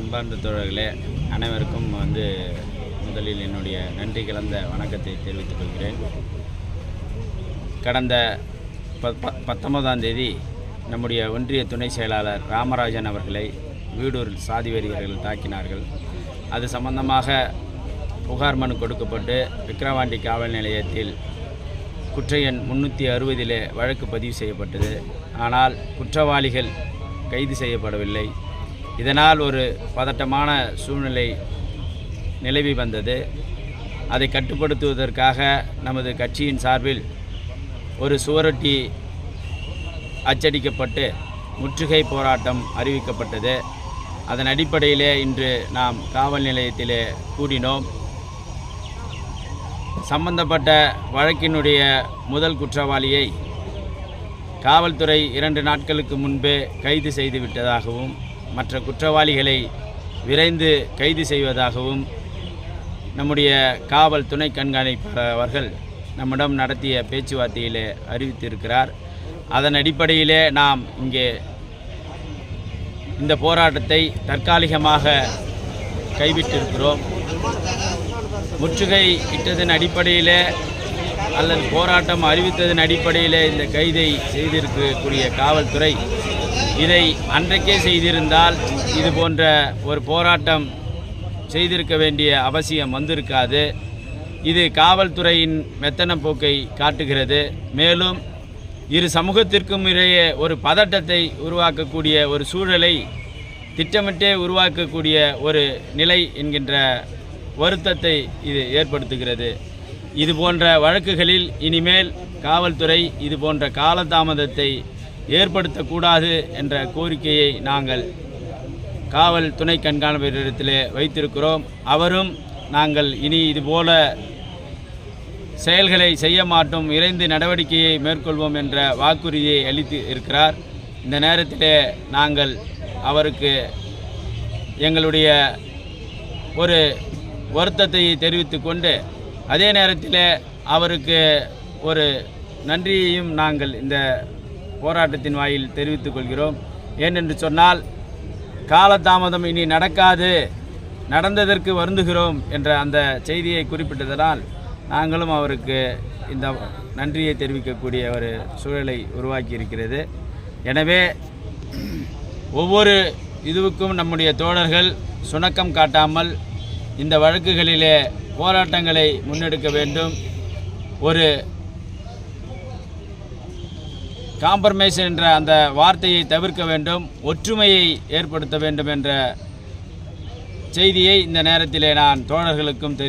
அன்பார்ந்த தோழர்களே அனைவருக்கும் வந்து முதலில் என்னுடைய நன்றி கலந்த வணக்கத்தை தெரிவித்துக் கொள்கிறேன். கடந்த ப- பத்தொன்பதாம் தேதி நம்முடைய ஒன்றிய துணை செயலாளர் ராமராஜன் அவர்களை வீடூரில் சாதி வெறியர்கள் தாக்கினார்கள். அது சம்பந்தமாக புகார் மனு கொடுக்கப்பட்டு விக்கிரவாண்டி காவல் நிலையத்தில் குற்ற எண் முன்னூற்றி அறுபதிலே வழக்கு பதிவு செய்யப்பட்டது. ஆனால் குற்றவாளிகள் கைது செய்யப்படவில்லை. இதனால் ஒரு பதட்டமான சூழ்நிலை நிலவி வந்தது. அதை கட்டுப்படுத்துவதற்காக நமது கட்சியின் சார்பில் ஒரு சுவரொட்டி அச்சடிக்கப்பட்டு முற்றுகை போராட்டம் அறிவிக்கப்பட்டது. அதன் அடிப்படையிலே இன்று நாம் காவல் நிலையத்திலே கூடினோம். சம்பந்தப்பட்ட வழக்கினுடைய முதல் குற்றவாளியை காவல்துறை இரண்டு நாட்களுக்கு முன்பே கைது செய்து விட்டதாகவும் மற்ற குற்றவாளிகளை விரைந்து கைது செய்வதாகவும் நம்முடைய காவல் துணை கண்காணிப்பாளர் அவர்கள் நம்மிடம் நடத்திய பேச்சுவார்த்தையிலே அறிவித்திருக்கிறார். அதன் அடிப்படையிலே நாம் இங்கே இந்த போராட்டத்தை தற்காலிகமாக கைவிட்டிருக்கிறோம். முற்றுகை இட்டதன் அடிப்படையிலே அல்லது போராட்டம் அறிவித்ததன் அடிப்படையிலே இந்த கைதை செய்திருக்கக்கூடிய காவல்துறை இதை அன்றைக்கே செய்திருந்தால் இது போன்ற ஒரு போராட்டம் செய்திருக்க வேண்டிய அவசியம் வந்திருக்காது. இது காவல்துறையின் மெத்தன போக்கை காட்டுகிறது. மேலும் இரு சமூகத்திற்கும் இடையே ஒரு பதட்டத்தை உருவாக்கக்கூடிய ஒரு சூழலை திட்டமிட்டே உருவாக்கக்கூடிய ஒரு நிலை என்கின்ற வருத்தத்தை இது ஏற்படுத்துகிறது. இது போன்ற வழக்குகளில் இனிமேல் காவல்துறை இது போன்ற காலதாமதத்தை ஏற்படுத்தக்கூடாது என்ற கோரிக்கையை நாங்கள் காவல் துணை கண்காணிப்பிடத்திலே வைத்திருக்கிறோம். அவரும் நாங்கள் இனி இதுபோல செயல்களை செய்ய மாட்டோம். இறைந்து நடவடிக்கையை மேற்கொள்வோம் என்ற வாக்குறுதியை அளித்து இருக்கிறார். இந்த நேரத்திலே நாங்கள் அவருக்கு எங்களுடைய ஒரு வருத்தத்தை தெரிவித்து கொண்டு அதே நேரத்தில் அவருக்கு ஒரு நன்றியையும் நாங்கள் இந்த போராட்டத்தின் வாயில் தெரிவித்துக் கொள்கிறோம். ஏனென்று சொன்னால் காலதாமதம் இனி நடக்காது நடந்ததற்கு வருந்துகிறோம் என்ற அந்த செய்தியை குறிப்பிட்டதனால் நாங்களும் அவருக்கு இந்த நன்றியை தெரிவிக்கக்கூடிய ஒரு சூழலை உருவாக்கி இருக்கிறது எனவே ஒவ்வொரு இதுவுக்கும் நம்முடைய தோழர்கள் சுணக்கம் காட்டாமல் இந்த வழக்குகளிலே போராட்டங்களை முன்னெடுக்க வேண்டும். ஒரு காம்ப்ரமைஸ் என்ற அந்த வார்த்தையை தவிர்க்க வேண்டும் ஒற்றுமையை ஏற்படுத்த வேண்டும் என்ற செய்தியை இந்த நேரத்திலே நான் தோழர்களுக்கும் தெரிவி